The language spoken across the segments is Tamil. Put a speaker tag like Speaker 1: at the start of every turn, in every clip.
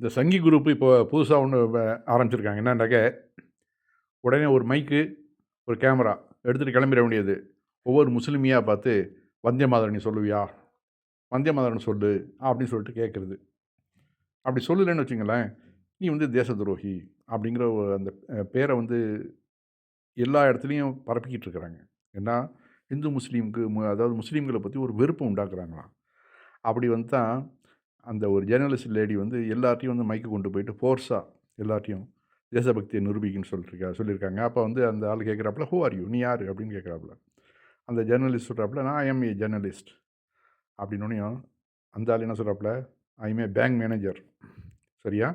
Speaker 1: இந்த சங்கி குரூப் இப்போ புதுசாக ஒன்று ஆரம்பிச்சிருக்காங்க. என்னன்னாக்க உடனே ஒரு மைக்கு ஒரு கேமரா எடுத்துகிட்டு கிளம்பிட வேண்டியது. ஒவ்வொரு முஸ்லீமியாக பார்த்து வந்திய மாதரணி சொல்லுவியா? வந்திய மாதரணி சொல்லு அப்படின்னு சொல்லிட்டு கேட்குறது அப்படி சொல்லலைன்னு வச்சுங்களேன் நீ வந்து தேச துரோகி அப்படிங்கிற ஒரு அந்த பேரை வந்து எல்லா இடத்துலையும் பரப்பிக்கிட்டு இருக்கிறாங்க. ஏன்னா இந்து முஸ்லீமுக்கு மு- அதாவது முஸ்லீம்களை பற்றி ஒரு வெறுப்பு உண்டாக்குறாங்களாம். அப்படி வந்து தான் அந்த ஒரு ஜேர்னலிஸ்ட் லேடி வந்து எல்லார்ட்டையும் வந்து மைக்கு கொண்டு போயிட்டு ஃபோர்ஸாக எல்லார்ட்டையும் தேசபக்தியை நிரூபிக்குன்னு சொல்லிருக்கா சொல்லியிருக்காங்க. அப்போ வந்து அந்த ஆள் கேட்குறாப்புல ஹூ ஆர் யூ நீ யார்? அப்படின்னு கேட்குறாப்புல. அந்த ஜேர்னலிஸ்ட் சொல்கிறாப்புல நான் ஐஎம் ஏ ஜேர்னலிஸ்ட் அப்படின்னோடனையும் அந்த ஆள் என்ன சொல்கிறாப்புல ஐஎம் ஏ பேங்க் மேனேஜர் சரியா?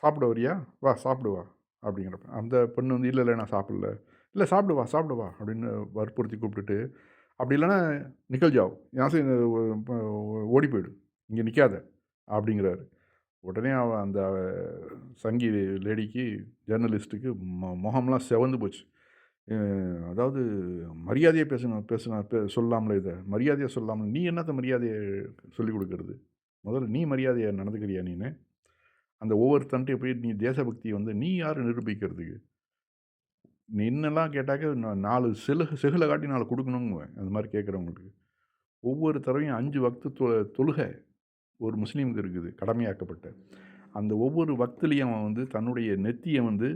Speaker 1: சாப்பிட வரியா? வா சாப்பிடுவா அப்படிங்கிறப்ப அந்த பொண்ணு வந்து இல்லை இல்லை நான் சாப்பிடல. இல்லை சாப்பிடு வா அப்படின்னு வற்புறுத்தி கூப்பிட்டுட்டு அப்படி இல்லைன்னா நிக்கல் ஜாவ் யாசை ஓடி போயிடு. இங்கே நிற்காத அப்படிங்கிறாரு. உடனே அவன் அந்த சங்கி லேடிக்கு ஜேர்னலிஸ்ட்டுக்கு மொ முகம்லாம் செவந்து போச்சு. அதாவது மரியாதையை பேசணும் பேசணும் பே சொல்லாமல இதை மரியாதையை சொல்லாமல் நீ என்னத்த மரியாதையை சொல்லிக் கொடுக்கறது? முதல்ல நீ மரியாதையை நடந்துக்கிறியா நீனு? அந்த ஒவ்வொருத்தன்ட்டையும் போய் நீ தேசபக்தியை வந்து நீ யார் நிரூபிக்கிறதுக்கு? நீ என்னெல்லாம் கேட்டாக்க நான் நாலு செலு செகுலை காட்டி நாலு கொடுக்கணுங்க அந்த மாதிரி கேட்குறவங்களுக்கு. ஒவ்வொரு தடவையும் அஞ்சு வக்து தொ தொழுகை. ஒரு முஸ்லீமுக்கு இருக்குது கடமையாக்கப்பட்ட அந்த ஒவ்வொரு வக்துலேயும் அவன் வந்து தன்னுடைய நெத்தியை வந்து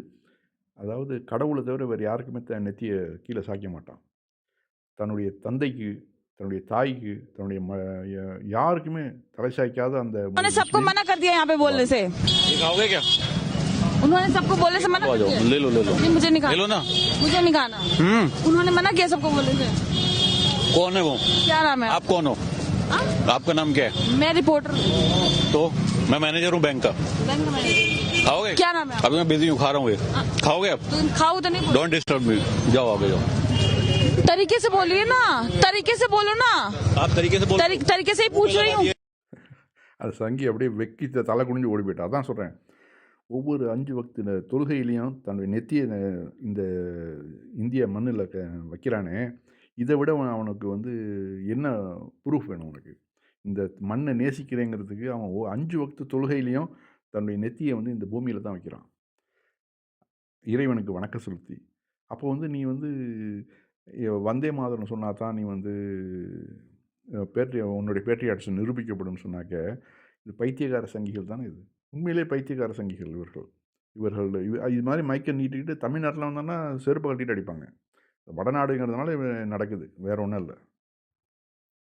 Speaker 1: அதாவது கடவுளை தவிர வேறு யாருக்குமே தன் நெத்தியை கீழே சாய்க்க மாட்டான் தன்னுடைய தந்தைக்கு தன்னுடைய தாய்க்கு தன்னுடைய ம ய- யாருக்குமே தலை சாய்க்காத அந்த
Speaker 2: उन्होंने सबको
Speaker 1: முஸ்லீம்
Speaker 2: मना कर दिया यहाँ पे बोलने से
Speaker 3: ये खाओगे क्या
Speaker 2: उन्होंने सबको बोलने से मना
Speaker 3: आ
Speaker 2: कर
Speaker 3: जाओ
Speaker 2: दिया
Speaker 3: ले लो ले लो
Speaker 2: नहीं मुझे नहीं
Speaker 3: ले लो
Speaker 2: खाना
Speaker 3: ना
Speaker 2: मुझे नहीं खाना
Speaker 3: हम्म
Speaker 2: उन्होंने मना किया सबको बोलने से
Speaker 3: कौन है वो
Speaker 2: क्या नाम है
Speaker 3: आप कौन हो
Speaker 2: हाँ?
Speaker 3: आपका नाम क्या है
Speaker 2: मैं रिपोर्टर
Speaker 3: तो मैं मैनेजर हूँ बैंक का
Speaker 2: बैंक का मैनेजर
Speaker 3: खाओगे
Speaker 2: क्या नाम है
Speaker 3: अभी मैं बिजी हूँ खा रहा हूँ ये खाओगे आप
Speaker 2: तो खाओ तो नहीं बोलो।
Speaker 3: डोंट डिस्टर्ब मी जाओ आगे जाओ
Speaker 2: तरीके से बोलिए ना तरीके से बोलो ना
Speaker 3: आप तरीके से बोल
Speaker 2: तरी, तरीके से ही पूछ रही हूँ
Speaker 1: அது சங்கி அப்படியே வெக்கி த- தலை குனிஞ்சு ஓடி போயிட்டா அதான் சொல்கிறேன் ஒவ்வொரு அஞ்சு வக்து ந- தொழுகையிலையும் தன்னுடைய நெத்தியை ந- இந்த இந்திய மண்ணில் க வைக்கிறானே இதை விட அவன் அவனுக்கு வந்து என்ன ப்ரூஃப் வேணும் உனக்கு? இந்த மண்ணை நேசிக்கிறேங்கிறதுக்கு அவன் ஒ- அஞ்சு வக்து தொழுகையிலையும் தன்னுடைய நெத்தியை வந்து இந்த பூமியில் தான் வைக்கிறான். இறைவனுக்கு வணக்கம் செலுத்தி. அப்போ வந்து நீ வந்து வந்தே மாதரம் சொன்னா தான் நீ வந்து அஹ், பேட்ரி உன்னுடைய பேட்ரியாட்ஸ் நிரூபிக்கப்படும் சொன்னாக்க இது பைத்தியக்கார சங்கிகள் தானே இது? உண்மையிலே பைத்தியக்கார சங்கிகள் இவர்கள். இவர்கள் இது மாதிரி மைக்கை நீட்டிக்கிட்டு தமிழ்நாட்டில் வந்தோன்னா செருப்பு கட்டிட்டு அடிப்பாங்க. வடநாடுங்கிறதுனால இது நடக்குது. வேற ஒன்றும் இல்லை.